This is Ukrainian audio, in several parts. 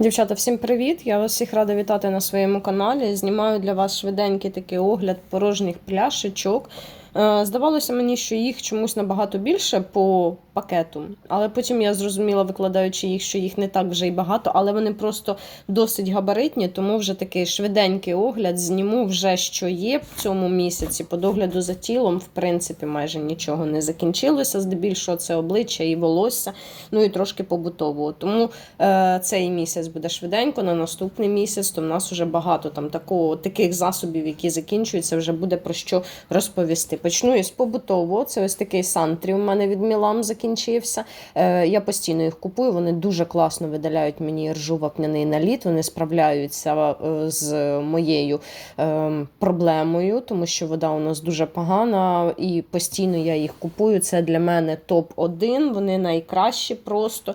Дівчата, всім привіт! Я вас всіх рада вітати на своєму каналі. Знімаю для вас швиденький такий огляд порожніх пляшечок. Е, Здавалося мені, що їх чомусь набагато більше по пакету, але потім я зрозуміла, викладаючи їх, що їх не так вже й багато, але вони просто досить габаритні, тому вже такий швиденький огляд зніму вже що є в цьому місяці. По догляду за тілом, в принципі, майже нічого не закінчилося. Здебільшого це обличчя і волосся, ну і трошки побутового. Тому е, цей місяць буде швиденько, на наступний місяць, то в нас вже багато там такого, таких засобів, які закінчуються, вже буде про що розповісти. Почну із побутового. Це ось такий сантрі у мене від Мілам закінчився. Е, я постійно їх купую, вони дуже класно видаляють мені ржу вапняний наліт, вони справляються е, з моєю е, проблемою, тому що вода у нас дуже погана, і постійно я їх купую. Це для мене топ-1. Вони найкращі просто.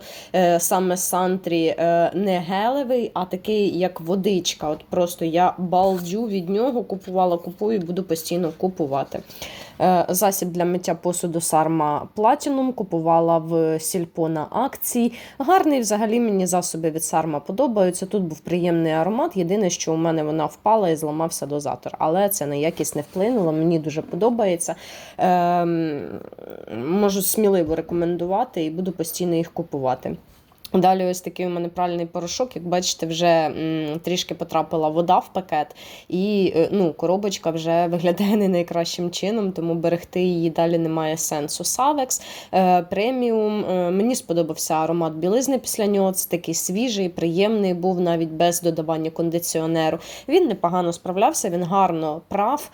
Саме сантрі не гелевий, а такий, як водичка. От просто я балдю від нього, купувала, купую і буду постійно купувати. Е, Засіб для миття посуду Сарма Platinum купувала в Сільпо на акції. Гарний взагалі мені засоби від Сарма подобаються. Тут був приємний аромат. Єдине, що у мене вона впала і зламався дозатор. Але це на якість не вплинуло. Мені дуже подобається. Ем, можу сміливо рекомендувати і буду постійно їх купувати. Далі ось такий у мене пральний порошок. Як бачите, вже трішки потрапила вода в пакет, і е, ну, коробочка вже виглядає не найкращим чином, тому берегти її далі немає сенсу. Савекс е, преміум. Е, мені сподобався аромат білизни після нього. Це такий свіжий, приємний, був навіть без додавання кондиціонеру. Він непогано справлявся, він гарно прав.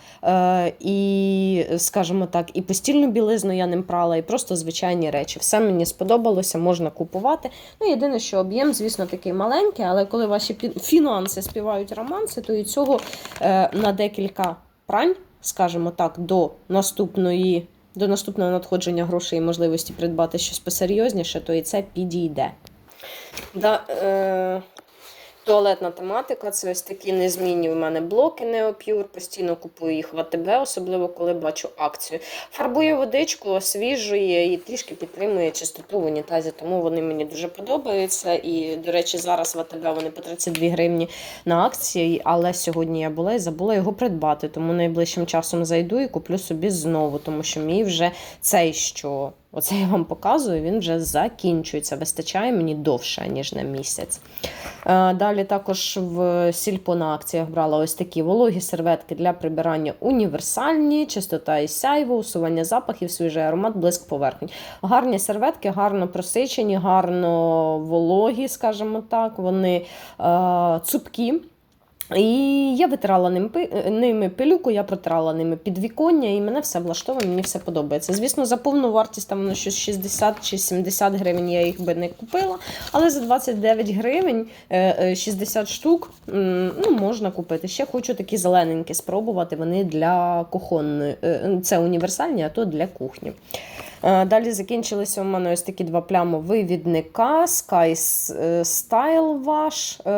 І, скажімо так, і постільну білизну я ним прала, і просто звичайні речі. Все мені сподобалося, можна купувати. Ну, єдине, що об'єм, звісно, такий маленький, але коли ваші фінанси співають романси, то і цього е, на декілька прань, скажімо так, до наступної. До наступного надходження грошей і можливості придбати щось посерйозніше, то і це підійде. Да, е, туалетна тематика це ось такі незмінні у мене блоки Neopure. Постійно купую їх в АТБ, особливо коли бачу акцію. Фарбує водичку, освіжує і трішки підтримує чистоту в унітазі, тому вони мені дуже подобаються. І, до речі, зараз в АТБ вони по 32 гривні на акції, але сьогодні я була і забула його придбати. Тому найближчим часом зайду і куплю собі знову, тому що мій вже цей що. Оце я вам показую, він вже закінчується. Вистачає мені довше, ніж на місяць. Е, Далі також в сільпо на акціях брала ось такі вологі серветки для прибирання універсальні, чистота і сяйво, усування запахів, свіжий аромат, блиск поверхень. Гарні серветки, гарно просичені, гарно вологі, скажімо так. Вони е, цупкі. І я витирала ним, ними пилюку, я протирала ними підвіконня, і мене все влаштовує, мені все подобається. Звісно, за повну вартість там воно щось 60 чи 70 гривень я їх би не купила, але за 29 гривень е, е, 60 штук ну, можна купити. Ще хочу такі зелененькі спробувати. Вони для кухонної. е, Це універсальні, а то для кухні. Е, Далі закінчилися у мене ось такі два плямовивідника Sky е, Style Wash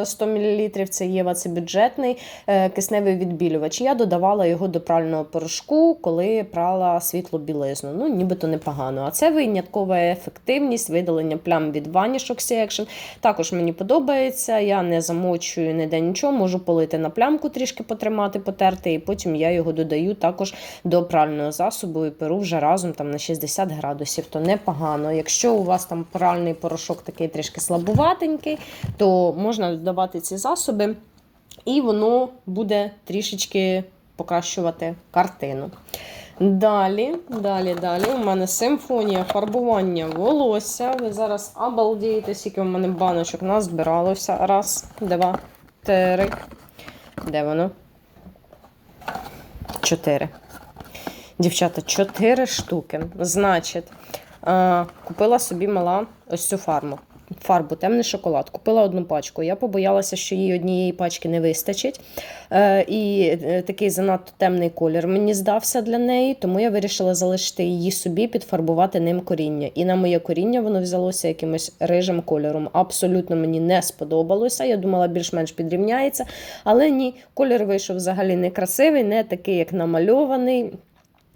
е, 100 мл. Це Єва, це бюджетний е, кисневий відбілювач. Я додавала його до прального порошку, коли прала світлу білизну. Ну, нібито непогано. А це виняткова ефективність видалення плям від Vanish Oxy Також мені подобається. Я не замочую ніде нічого, можу полити на плямку, трішки потримати, потерти, і потім я його додаю також до прального засобу і перу вже разом там на 60 градусів, то непогано. Якщо у вас там пральний порошок такий трішки слабуватенький, то можна додавати ці засоби, і воно буде трішечки покращувати картину. Далі, далі, далі. У мене симфонія фарбування волосся. Ви зараз обалдієте, скільки у мене баночок назбиралося. Раз, два, три. Де воно? Чотири. Дівчата, 4 штуки. Значить, е, купила собі мала ось цю фарму. Фарбу, темний шоколад. Купила одну пачку. Я побоялася, що їй однієї пачки не вистачить. Е, і е, такий занадто темний колір мені здався для неї, тому я вирішила залишити її собі, підфарбувати ним коріння. І на моє коріння воно взялося якимось рижим кольором. Абсолютно мені не сподобалося. Я думала, більш-менш підрівняється. Але ні, колір вийшов взагалі не красивий, не такий, як намальований.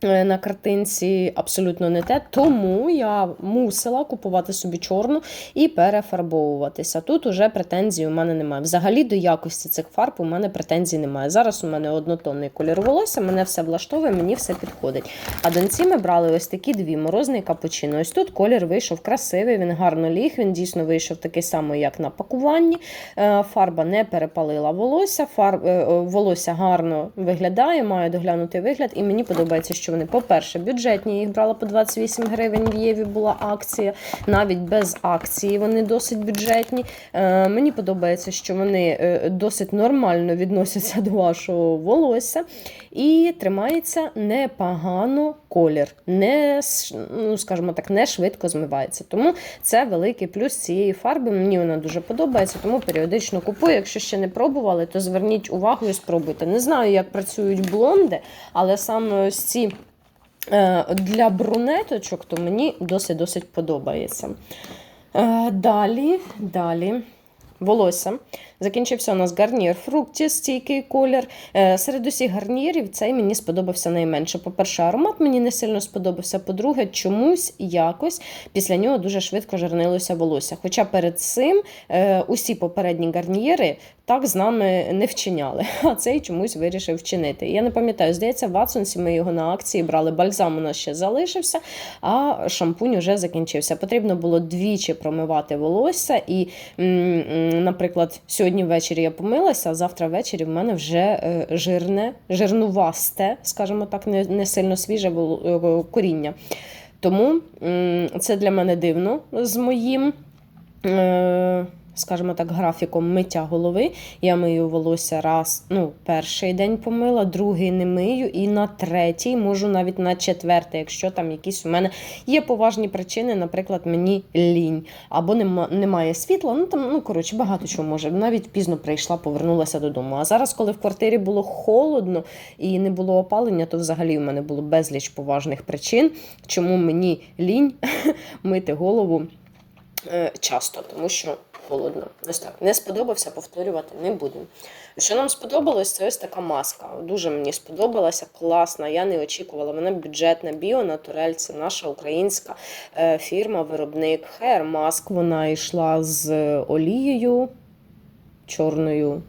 Е, на картинці абсолютно не те, тому я мусила купувати собі чорну і перефарбовуватися. Тут уже претензій у мене немає. Взагалі до якості цих фарб у мене претензій немає. Зараз у мене однотонний колір волосся, мене все влаштовує, мені все підходить. А доньці ми брали ось такі дві морозний капучино. Ось тут колір вийшов красивий, він гарно ліг, він дійсно вийшов такий самий, як на пакуванні. Е, Фарба не перепалила волосся, фарб, е, волосся гарно виглядає, має доглянутий вигляд. І мені подобається, що вони, по-перше, бюджетні. Їх брала по 28 гривень. В Єві була акція. Навіть без акції вони досить бюджетні. Е, Мені подобається, що вони е, досить нормально відносяться до вашого волосся. І тримається непогано колір, не, ну, скажімо так, не швидко змивається. Тому це великий плюс цієї фарби. Мені вона дуже подобається, тому періодично купую. Якщо ще не пробували, то зверніть увагу і спробуйте. Не знаю, як працюють блонди, але саме ось ці е, для брунеточок, то мені досить-досить подобається. Е, Далі, далі. Волосся. Закінчився у нас гарнір фрукті, стійкий колір. Е, серед усіх гарнірів цей мені сподобався найменше. По-перше, аромат мені не сильно сподобався. По-друге, чомусь якось після нього дуже швидко жарнилося волосся. Хоча перед цим е, усі попередні гарнієри так з нами не вчиняли, а цей чомусь вирішив вчинити. Я не пам'ятаю, здається, в Ватсонсі ми його на акції брали. Бальзам у нас ще залишився, а шампунь уже закінчився. Потрібно було двічі промивати волосся, і, наприклад, сьогодні ввечері я помилася, а завтра ввечері в мене вже е, жирне, жирнувасте, скажімо так, не, сильно свіже е, коріння. Тому це для мене дивно з моїм. Скажімо так, графіком миття голови. Я мию волосся раз, ну, перший день помила, другий не мию, і на третій, можу навіть на четвертий, якщо там якісь у мене є поважні причини, наприклад, мені лінь, або нема, немає світла. Ну там, ну коротше, багато чого може. Навіть пізно прийшла, повернулася додому. А зараз, коли в квартирі було холодно і не було опалення, то взагалі в мене було безліч поважних причин, чому мені лінь мити голову е, часто, тому що холодно. Ось так. Не сподобався, повторювати не будемо. Що нам сподобалось, це ось така маска. Дуже мені сподобалася, класна. Я не очікувала. Вона бюджетна, біонатурель, це наша українська е, фірма, виробник Hair Mask. Вона йшла з олією чорною.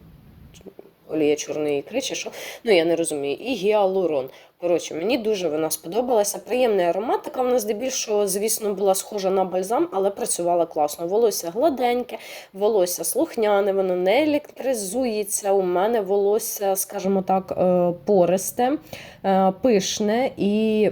Олія чорної ікри, чи що? Ну, я не розумію. І гіалурон. Коротше, мені дуже вона сподобалася. Приємний аромат. Така вона здебільшого, звісно, була схожа на бальзам, але працювала класно. Волосся гладеньке, волосся слухняне, воно не електризується. У мене волосся, скажімо так, е, пористе, е, пишне і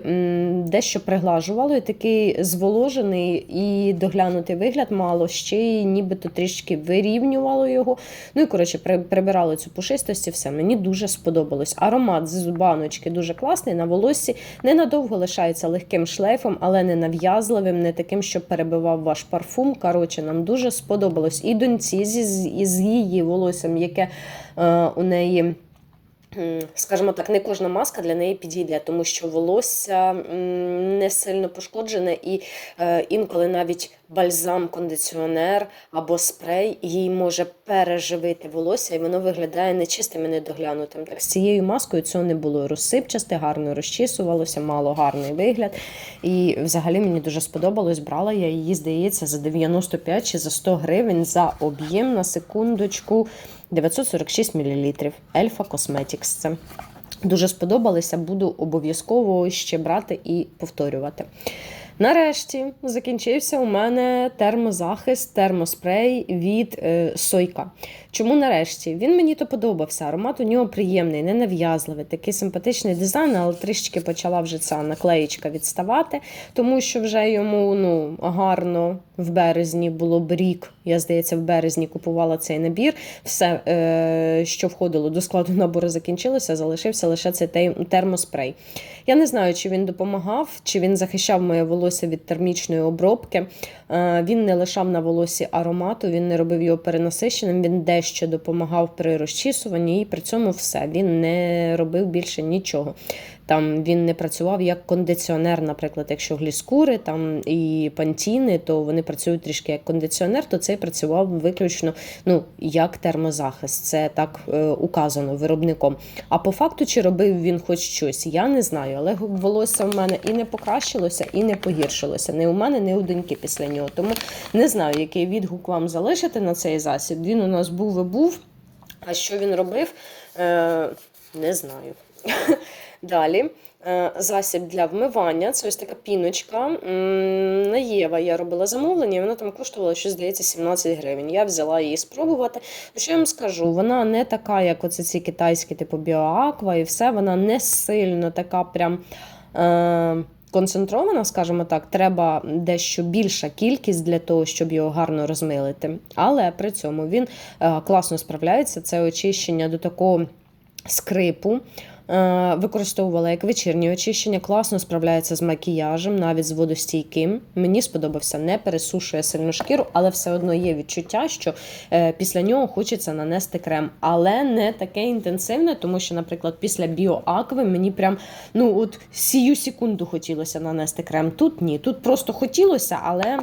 дещо приглажувало. І такий зволожений і доглянутий вигляд мало, ще й нібито трішки вирівнювало його. Ну і коротше, при- прибирало цю пушистість і все. Мені дуже сподобалось. Аромат з баночки дуже класний. На волоссі ненадовго лишається легким шлейфом, але не нав'язливим, не таким, що перебивав ваш парфум. Коротше, нам дуже сподобалось. І доньці з- з її волоссям, яке е, у неї. Скажімо так, не кожна маска для неї підійде, тому що волосся не сильно пошкоджене, і е, інколи навіть бальзам, кондиціонер або спрей їй може переживити волосся, і воно виглядає нечистим і недоглянутим. Так з цією маскою цього не було розсипчасте, гарно розчісувалося, мало гарний вигляд. І взагалі мені дуже сподобалось. Брала я її, здається, за 95 чи за 100 гривень за об'єм на секундочку 946 мл. Ельфа Косметікс. це. Дуже сподобалися, буду обов'язково ще брати і повторювати. Нарешті закінчився у мене термозахист, термоспрей від е, Сойка. Чому нарешті? Він мені то подобався. Аромат у нього приємний, ненав'язливий, такий симпатичний дизайн, але трішки почала вже ця наклеїчка відставати, тому що вже йому ну, гарно в березні було б рік. Я, здається, в березні купувала цей набір. Все, е, що входило до складу набору, закінчилося, залишився лише цей термоспрей. Я не знаю, чи він допомагав, чи він захищав моє волосся від термічної обробки. Е, Він не лишав на волосі аромату, він не робив його перенасиченим, він дещо допомагав при розчісуванні, і при цьому все. Він не робив більше нічого. Там він не працював як кондиціонер, наприклад, якщо гліскури там і пантіни, то вони працюють трішки як кондиціонер, то цей працював виключно ну, як термозахист. Це так е, указано виробником. А по факту, чи робив він хоч щось, я не знаю. Але волосся в мене і не покращилося, і не погіршилося. Не у мене, не у доньки після нього. Тому не знаю, який відгук вам залишити на цей засіб. Він у нас був і був. А що він робив? Е, не знаю. Далі. е, Засіб для вмивання. Це ось така піночка. На Єва я робила замовлення, і вона там коштувала, що здається, 17 гривень. Я взяла її спробувати. Ну, Що я вам скажу? Вона не така, як оце ці китайські, типу Біоаква, і все. Вона не сильно така прям. Е- Концентрована, скажімо так, треба дещо більша кількість для того, щоб його гарно розмилити. Але при цьому він е, класно справляється. Це очищення до такого скрипу. Е, Використовувала як вечірнє очищення, класно справляється з макіяжем, навіть з водостійким. Мені сподобався, не пересушує сильно шкіру, але все одно є відчуття, що е, після нього хочеться нанести крем. Але не таке інтенсивне, тому що, наприклад, після біоакви мені прям ну от сію секунду хотілося нанести крем. Тут ні, тут просто хотілося, але.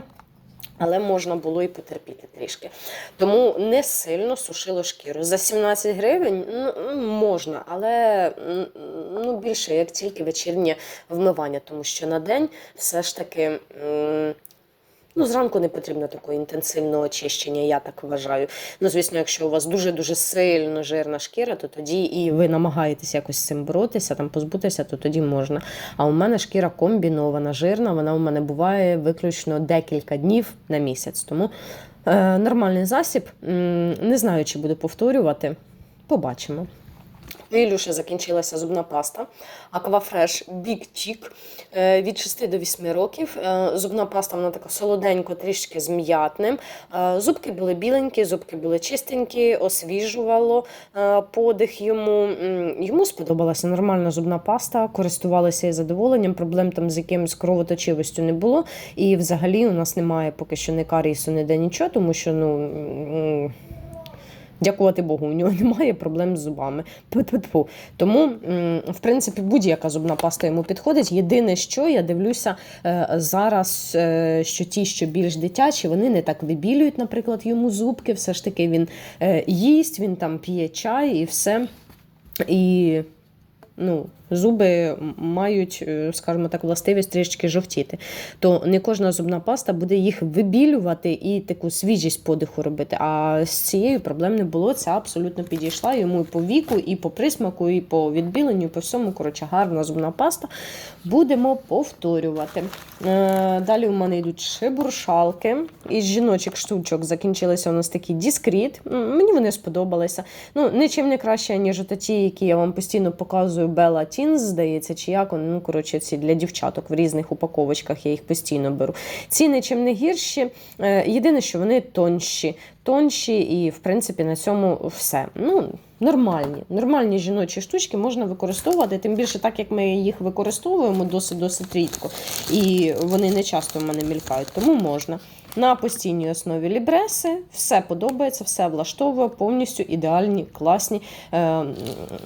Але можна було і потерпіти трішки. Тому не сильно сушило шкіру. За 17 гривень ну, можна, але ну, більше як тільки вечірнє вмивання, тому що на день все ж таки. Ну, зранку не потрібно такого інтенсивного очищення, я так вважаю. Ну, звісно, якщо у вас дуже-дуже сильно жирна шкіра, то тоді і ви намагаєтесь якось з цим боротися, там позбутися, то тоді можна. А у мене шкіра комбінована, жирна, вона у мене буває виключно декілька днів на місяць. Тому е, нормальний засіб. Не знаю, чи буду повторювати. Побачимо. Ілюші закінчилася зубна паста Aquafresh Big Chic е, від 6 до 8 років. Е, Зубна паста вона така солоденько, трішки з м'ятним. Е, Зубки були біленькі, зубки були чистенькі, освіжувало подих йому. Йому сподобалася нормальна зубна паста, користувалися із задоволенням. Проблем там з якимось кровоточивостю не було. І взагалі у нас немає поки що не карісу, ніде нічого, тому що ну. Дякувати Богу, у нього немає проблем з зубами. Пу -пу -пу. Тому, в принципі, будь-яка зубна паста йому підходить. Єдине, що я дивлюся е, зараз, е, що ті, що більш дитячі, вони не так вибілюють, наприклад, йому зубки. Все ж таки він е, їсть, він там п'є чай і все. І ну, зуби мають, е, скажімо так, властивість трішки жовтіти. То не кожна зубна паста буде їх вибілювати і таку свіжість подиху робити. А з цією проблем не було. Це абсолютно підійшла йому і по віку, і по присмаку, і по відбіленню, і по всьому. Коротше, гарна зубна паста. Будемо повторювати. Е, Далі у мене йдуть шибуршалки. Із жіночих штучок закінчилися у нас такі діскріт. Мені вони сподобалися. Ну, нічим не краще, ніж ті, які я вам постійно показую, Bella Teens, здається, чи як вони. Ну, коротше, ці для дівчаток в різних упаковочках я їх постійно беру. Ціни чим не гірші. Е, Єдине, що вони тонші. Тонші, і, в принципі, на цьому все. Ну, нормальні. Нормальні жіночі штучки можна використовувати, тим більше, так як ми їх використовуємо досить-досить рідко. І вони не часто в мене мількають, тому можна. На постійній основі лібреси, все подобається, все влаштовує, повністю ідеальні, класні е,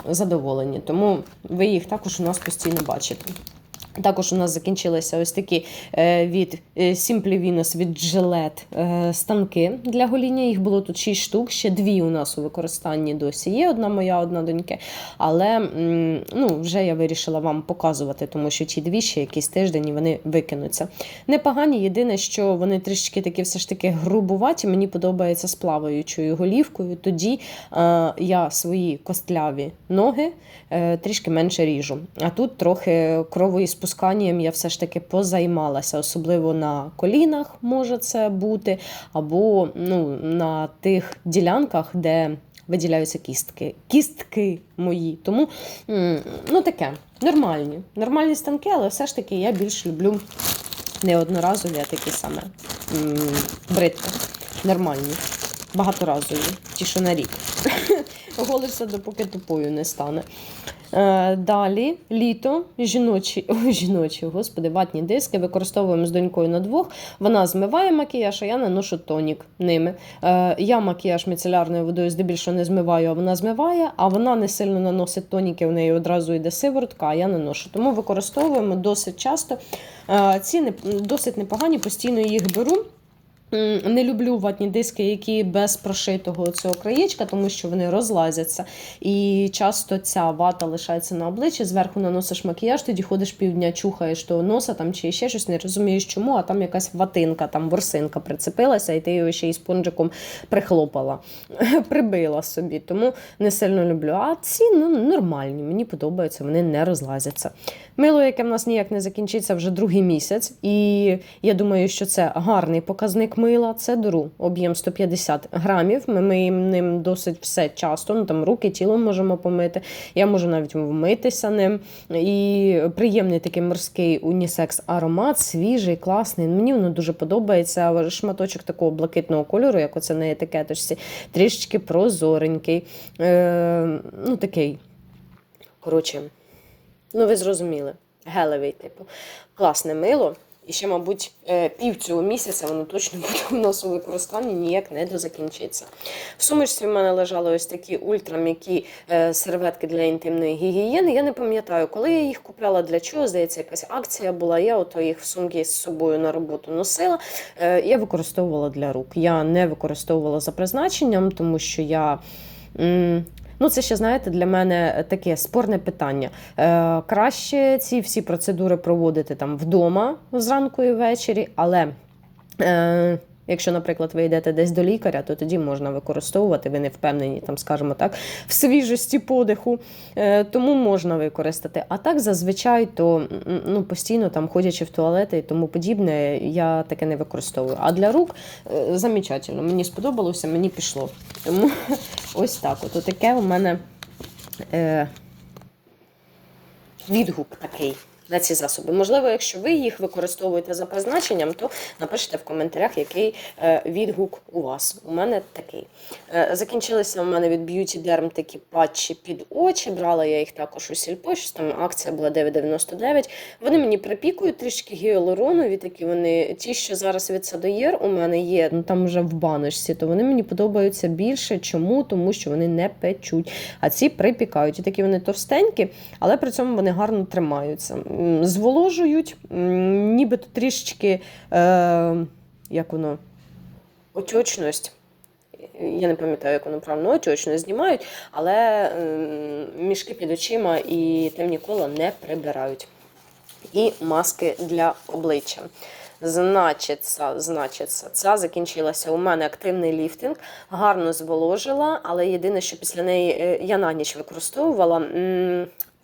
задоволені. Тому ви їх також у нас постійно бачите. Також у нас закінчилися ось такі е, від е, Simply Venus від Gillette е, станки для гоління. Їх було тут 6 штук, ще дві у нас у використанні досі є. Одна моя, одна доньки. Але ну, вже я вирішила вам показувати, тому що ті дві ще якийсь тиждень вони викинуться. Непогані, єдине, що вони трішки такі все ж таки грубуваті. Мені подобається з плаваючою голівкою. Тоді е, я свої костляві ноги е, трішки менше ріжу. А тут трохи кровоіспусканням я все ж таки позаймалася, особливо на колінах може це бути, або ну, на тих ділянках, де виділяються кістки. Кістки мої. Тому ну таке, нормальні. Нормальні станки, але все ж таки я більш люблю не одноразові, а такі саме м, бритви. Нормальні. Багаторазові, ті, що на рік. Голишся, допоки тупою не стане. Е, далі літо, жіночі, ой, жіночі, господи, ватні диски використовуємо з донькою на двох. Вона змиває макіяж, а я наношу тонік ними. Е, я макіяж міцелярною водою здебільшого не змиваю, а вона змиває, а вона не сильно наносить тоніки, в неї одразу йде сиворотка, а я наношу. Тому використовуємо досить часто. Е, ці досить непогані, постійно їх беру. Не люблю ватні диски, які без прошитого цього краєчка, тому що вони розлазяться. І часто ця вата лишається на обличчі, зверху наносиш макіяж, тоді ходиш півдня, чухаєш того носа там чи ще щось, не розумієш чому, а там якась ватинка, там ворсинка прицепилася, і ти його ще й спонжиком прихлопала, прибила собі. Тому не сильно люблю. А ці ну, нормальні, мені подобаються, вони не розлазяться. Мило, яке в нас ніяк не закінчиться вже другий місяць, і я думаю, що це гарний показник мила. Це дуру, об'єм 150 грамів. Ми миємо ним досить все часто. Ну там руки, тіло можемо помити. Я можу навіть вмитися ним. І приємний такий морський унісекс аромат, свіжий, класний. Мені воно дуже подобається. Шматочок такого блакитного кольору, як оце на етикеточці, трішечки прозоренький. Е, Ну, такий. Коротше. Ну, ви зрозуміли, гелевий, типу. Класне мило. І ще, мабуть, е, пів цього місяця воно точно буде у нас у використанні, ніяк не дозакінчиться. В сумочці в мене лежали ось такі ультрам'які е, серветки для інтимної гігієни. Я не пам'ятаю, коли я їх купляла, для чого, здається, якась акція була. Я ото їх в сумки з собою на роботу носила. Е, я використовувала для рук. Я не використовувала за призначенням, тому що я. Ну, це ще знаєте, для мене таке спорне питання. Е, Краще ці всі процедури проводити там вдома зранку і ввечері, але. Е, Якщо, наприклад, ви йдете десь до лікаря, то тоді можна використовувати, ви не впевнені, там, скажімо так, в свіжості подиху, е, тому можна використати. А так зазвичай то ну, постійно там ходячи в туалети і тому подібне, я таке не використовую. А для рук е, замечательно, мені сподобалося, мені пішло. Тому ось так. От таке у мене е, відгук такий на ці засоби. Можливо, якщо ви їх використовуєте за призначенням, то напишіть в коментарях, який е, відгук у вас. У мене такий. Е, закінчилися у мене від Beauty Derm такі патчі під очі. Брала я їх також у сільпо, що там акція була 9,99. Вони мені припікують трішки гіалуронові, такі вони ті, що зараз від Садоєр у мене є, ну там вже в баночці, то вони мені подобаються більше. Чому? Тому що вони не печуть. А ці припікають. І такі вони товстенькі, але при цьому вони гарно тримаються зволожують, нібито трішечки, е, як воно, отечність. Я не пам'ятаю, як воно правильно отечність знімають, але мішки під очима і темні кола не прибирають. І маски для обличчя. Значиться, значиться, ця закінчилася. У мене активний ліфтинг, гарно зволожила, але єдине, що після неї е, я на ніч використовувала.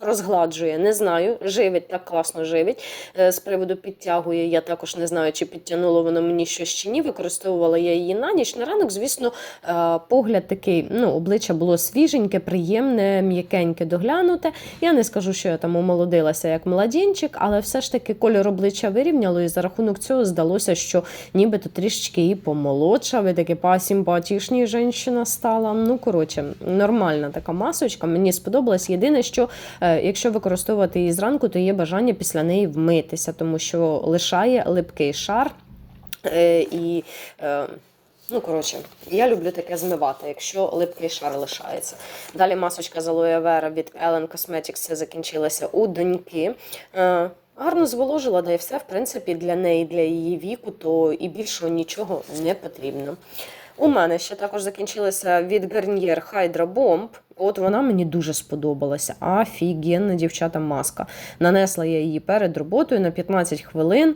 Розгладжує, не знаю, живить так класно живить. Е, з приводу підтягує, я також не знаю, чи підтягнуло воно мені щось чи ні. Використовувала я її на ніч. На ранок, звісно, е, погляд такий, ну, обличчя було свіженьке, приємне, м'якеньке, доглянуте. Я не скажу, що я там омолодилася як младенчик, але все ж таки кольор обличчя вирівняло, і за рахунок цього здалося, що нібито трішечки і помолодшав, і таке посимпатішні жінка стала. Ну, коротше, нормальна така масочка. Мені сподобалась. Єдине, що. Е, якщо використовувати її зранку, то є бажання після неї вмитися, тому що лишає липкий шар. Е, і е, Ну, коротше, я люблю таке змивати, якщо липкий шар лишається. Далі масочка з алоє вера від Ellen Cosmetics закінчилася у доньки. Гарно зволожила, да і все, в принципі, для неї, для її віку, то і більшого нічого не потрібно. У мене ще також закінчилася від Garnier Hydra Bomb. От вона мені дуже сподобалася. Офігенна дівчата маска. Нанесла я її перед роботою на 15 хвилин.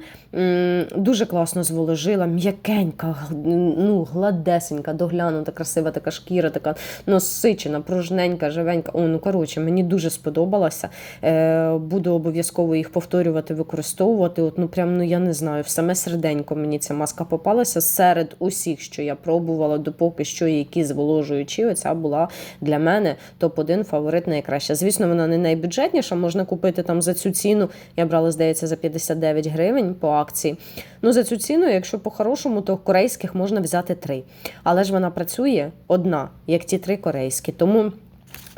Дуже класно зволожила, м'якенька, ну, гладесенька, доглянута, красива така шкіра, така насичена, пружненька, живенька. О, ну коротше, мені дуже сподобалася. Е, Буду обов'язково їх повторювати, використовувати. От, ну прям, ну я не знаю, в саме серденько мені ця маска попалася серед усіх, що я пробувала, допоки що які зволожуючі. Оця була для мене мене топ-1 фаворит найкраща. Звісно, вона не найбюджетніша, можна купити там за цю ціну. Я брала, здається, за 59 гривень по акції. Ну, за цю ціну, якщо по-хорошому, то корейських можна взяти три. Але ж вона працює одна, як ті три корейські. Тому.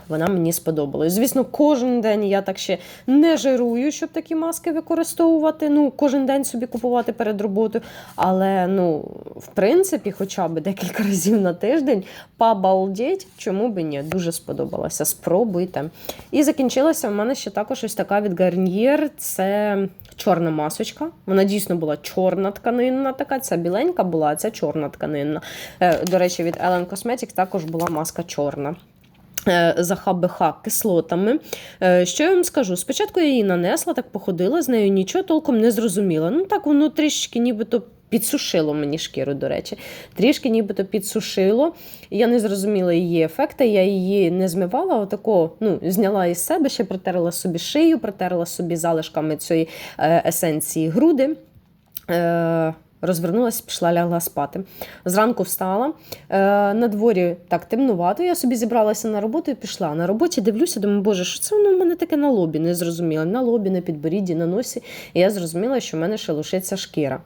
Вона мені сподобалась. Звісно, кожен день я так ще не жирую, щоб такі маски використовувати. Ну, кожен день собі купувати перед роботою. Але, ну, в принципі, хоча б декілька разів на тиждень побалдеть, чому би ні, дуже сподобалося. Спробуйте. І закінчилася в мене ще також ось така від Garnier. Це чорна масочка. Вона дійсно була чорна тканинна, така ця біленька була, ця чорна тканинна. Е, До речі, від Ellen Cosmetics також була маска чорна. За ХБХ кислотами. Е, Що я вам скажу? Спочатку я її нанесла, так походила з нею, нічого толком не зрозуміла. Ну так воно трішки нібито підсушило мені шкіру, до речі. Трішки нібито підсушило. Я не зрозуміла її ефекти, я її не змивала, отако ну, зняла із себе, ще протерла собі шию, протерла собі залишками цієї е, есенції груди. Е, Розвернулася, пішла, лягла спати. Зранку встала. Е, на дворі так темнувато. Я собі зібралася на роботу і пішла. На роботі дивлюся, думаю, боже, що це воно в мене таке на лобі? Не зрозуміла. На лобі, на підборідді, на носі. І я зрозуміла, що в мене шелушиться шкіра.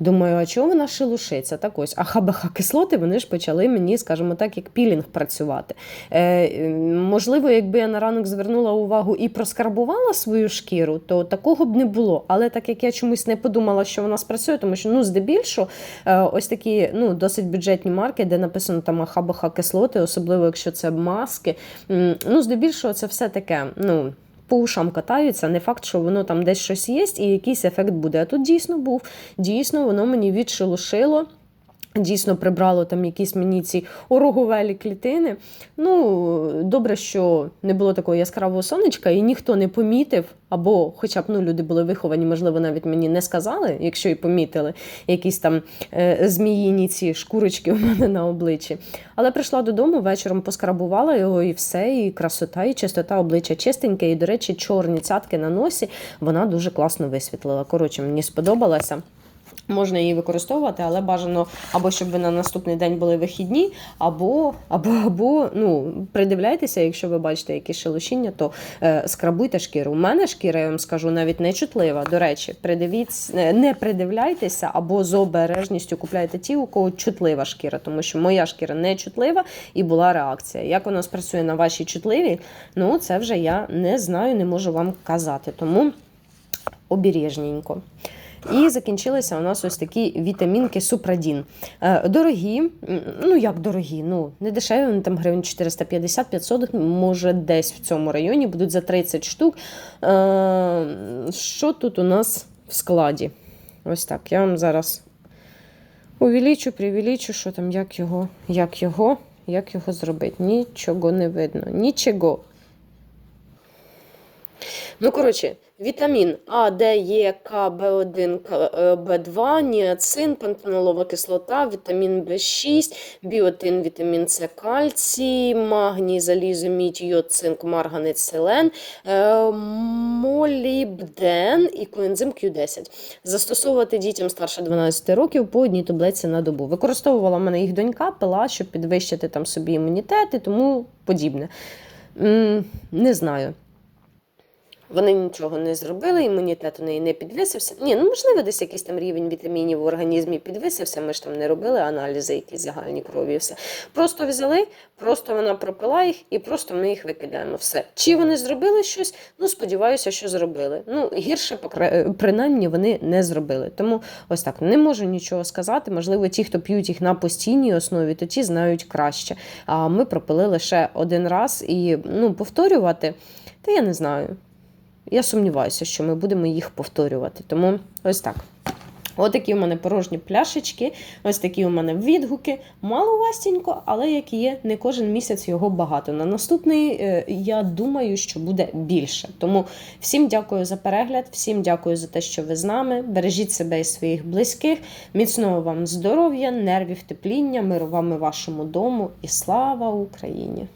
Думаю, а чого вона шелушиться? Так ось, а ХБХ кислоти вони ж почали мені, скажімо так, як пілінг працювати. Е, можливо, якби я на ранок звернула увагу і проскарбувала свою шкіру, то такого б не було. Але так як я чомусь не подумала, що вона спрацює, тому що ну, здебільшого е, ось такі ну, досить бюджетні марки, де написано там ХБХ кислоти, особливо якщо це маски. Ну, здебільшого, це все таке. ну, по ушам катаються, не факт, що воно там десь щось є і якийсь ефект буде. А тут дійсно був. Дійсно, воно мені відшелушило. Дійсно прибрало там якісь мені ці ороговелі клітини. Ну, добре, що не було такого яскравого сонечка, і ніхто не помітив, або хоча б ну, люди були виховані, можливо, навіть мені не сказали, якщо і помітили якісь там е, зміїні ці шкурочки у мене на обличчі. Але прийшла додому, вечором поскрабувала його і все, і красота, і чистота обличчя чистеньке. І, до речі, чорні цятки на носі вона дуже класно висвітлила. Коротше, мені сподобалася. Можна її використовувати, але бажано або щоб ви на наступний день були вихідні, або або, або ну, придивляйтеся, якщо ви бачите якісь шелушіння, то е, скрабуйте шкіру. У мене шкіра, я вам скажу, навіть не чутлива. До речі, придивіться, е, не придивляйтеся або з обережністю купляйте ті, у кого чутлива шкіра, тому що моя шкіра не чутлива і була реакція. Як воно спрацює на вашій чутливій, ну це вже я не знаю, не можу вам казати. Тому обережненько. І закінчилися у нас ось такі вітамінки Супрадін. Е, Дорогі, ну як дорогі, ну не дешеві, вони там гривень 450-500, може десь в цьому районі будуть за 30 штук. Е, Що тут у нас в складі? Ось так. Я вам зараз увеличу, привеличу, що там, як його, як його, як його зробити. Нічого не видно. Нічого. Ну, коротше, вітамін А, Д, Е, К, В1, К, е, В2, ніацин, пантенолова кислота, вітамін В6, біотин, вітамін С, кальцій, магній, залізо, мідь, йод, цинк, марганець, селен, е, молібден і коензим Q10. Застосовувати дітям старше 12 років по одній таблетці на добу. Використовувала мене їх донька, пила, щоб підвищити там собі імунітет і тому подібне. Не знаю. Вони нічого не зробили, імунітет у неї не підвисився. Ні, ну можливо, десь якийсь там рівень вітамінів в організмі підвисився. Ми ж там не робили аналізи, якісь загальні крові. Все просто взяли, просто вона пропила їх, і просто ми їх викидаємо. Все. Чи вони зробили щось? Ну сподіваюся, що зробили. Ну гірше принаймні вони не зробили. Тому ось так не можу нічого сказати. Можливо, ті, хто п'ють їх на постійній основі, то ті знають краще. А ми пропили лише один раз і ну повторювати. Та я не знаю. Я сумніваюся, що ми будемо їх повторювати. Тому ось так. Ось такі у мене порожні пляшечки, ось такі у мене відгуки. Мало вастенько, але як є, не кожен місяць його багато. На наступний, е, я думаю, що буде більше. Тому всім дякую за перегляд, всім дякую за те, що ви з нами. Бережіть себе і своїх близьких. Міцного вам здоров'я, нервів, тепління, миру вам і вашому дому. І слава Україні!